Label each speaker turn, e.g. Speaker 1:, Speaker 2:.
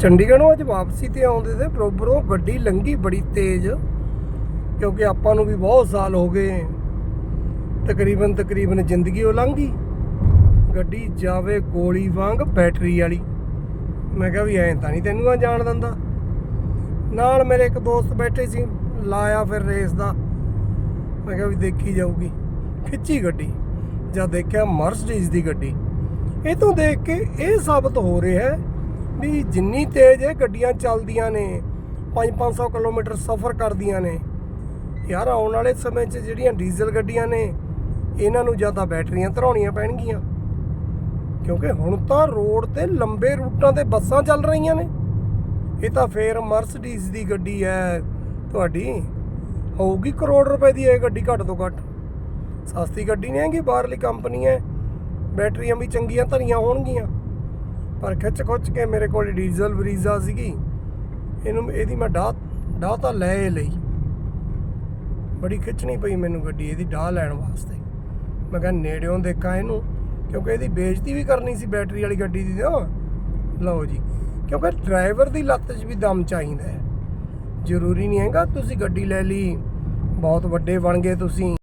Speaker 1: ਚੰਡੀਗੜ੍ਹੋਂ ਅੱਜ ਵਾਪਸੀ ਤੇ ਆਉਂਦੇ ਤੇ ਬਰੋਬਰੋਂ ਗੱਡੀ ਲੰਗੀ ਬੜੀ ਤੇਜ਼, ਕਿਉਂਕਿ ਆਪਾਂ ਨੂੰ ਵੀ ਬਹੁਤ ਸਾਲ ਹੋ ਗਏ, ਤਕਰੀਬਨ ਤਕਰੀਬਨ ਜ਼ਿੰਦਗੀ ਉਹ ਲੰਘੀ ਗੱਡੀ ਜਾਵੇ ਗੋਲੀ ਵਾਂਗ ਬੈਟਰੀ ਵਾਲੀ। ਮੈਂ ਕਿਹਾ ਵੀ ਐਂ ਤਾਂ ਨਹੀਂ ਤੈਨੂੰ ਆ ਜਾਣ ਦਿੰਦਾ। ਨਾਲ ਮੇਰੇ ਇੱਕ ਦੋਸਤ ਬੈਠੇ ਸੀ, ਲਾਇਆ ਫਿਰ ਰੇਸ ਦਾ। ਮੈਂ ਕਿਹਾ ਵੀ ਦੇਖੀ ਜਾਊਗੀ। ਖਿੱਚੀ ਗੱਡੀ, ਜਾਂ ਦੇਖਿਆ ਮਰਸਡੀਜ਼ ਦੀ ਗੱਡੀ। ਇਹ ਤੋਂ ਦੇਖ ਕੇ ਇਹ ਸਾਬਤ ਹੋ ਰਿਹਾ ਹੈ ਵੀ ਜਿੰਨੀ ਤੇਜ਼ ਇਹ ਗੱਡੀਆਂ ਚੱਲਦੀਆਂ ਨੇ। 5-500 ਕਿਲੋਮੀਟਰ ਸਫ਼ਰ ਕਰਦੀਆਂ ਨੇ। ਯਾਰ, ਆਉਣ ਵਾਲੇ ਸਮੇਂ 'ਚ ਜਿਹੜੀਆਂ ਡੀਜ਼ਲ ਗੱਡੀਆਂ ਨੇ, ਇਹਨਾਂ ਨੂੰ ਜ਼ਿਆਦਾ ਬੈਟਰੀਆਂ ਧਰਾਉਣੀਆਂ ਪੈਣਗੀਆਂ। ਕਿਉਂਕਿ ਹੁਣ ਤਾਂ ਰੋਡ ਤੇ ਲੰਬੇ ਰੂਟਾਂ ਤੇ ਬੱਸਾਂ ਚੱਲ ਰਹੀਆਂ ਨੇ। ਇਹ ਤਾਂ ਫੇਰ ਮਰਸਡੀਜ਼ ਦੀ ਗੱਡੀ ਹੈ ਤੁਹਾਡੀ? ਹੋਊਗੀ ਕਰੋੜ ਰੁਪਏ ਦੀ ਇਹ ਗੱਡੀ ਘੱਟ ਤੋਂ ਘੱਟ। ਸਸਤੀ ਗੱਡੀ ਨਹੀਂ ਹੈਗੀ, ਬਾਹਰਲੀ ਕੰਪਨੀ ਹੈ ਬੈਟਰੀਆਂ ਵੀ ਚੰਗੀਆਂ ਧਰੀਆਂ ਹੋਣਗੀਆਂ। ਪਰ ਖਿੱਚ ਖੁੱਚ ਕੇ ਮੇਰੇ ਕੋਲ ਡੀਜ਼ਲ ਬਰੀਜ਼ਾ ਸੀਗੀ। ਇਹਨੂੰ ਇਹਦੀ ਮੈਂ ਡਾਹ ਡਾਹ ਤਾਂ ਲੈ ਹੀ ਲਈ। ਬੜੀ ਖਿੱਚਣੀ ਪਈ ਮੈਨੂੰ ਗੱਡੀ ਇਹਦੀ ਡਾਹ ਲੈਣ ਵਾਸਤੇ। ਮੈਂ ਕਿਹਾ ਨੇੜਿਓਂ ਦੇਖਾਂ ਇਹਨੂੰ, ਕਿਉਂਕਿ ਇਹਦੀ ਬੇਇੱਜ਼ਤੀ ਵੀ ਕਰਨੀ ਸੀ ਬੈਟਰੀ ਵਾਲੀ ਗੱਡੀ ਦੀ ਨਾ। ਲਓ ਜੀ, ਕਿਉਂਕਿ ਡਰਾਈਵਰ ਦੀ ਲੱਤ 'ਚ ਵੀ ਦਮ ਚਾਹੀਦਾ ਹੈ। ਜ਼ਰੂਰੀ ਨਹੀਂ ਹੈਗਾ ਤੁਸੀਂ ਗੱਡੀ ਲੈ ਲਈ, ਬਹੁਤ ਵੱਡੇ ਬਣ ਗਏ ਤੁਸੀਂ।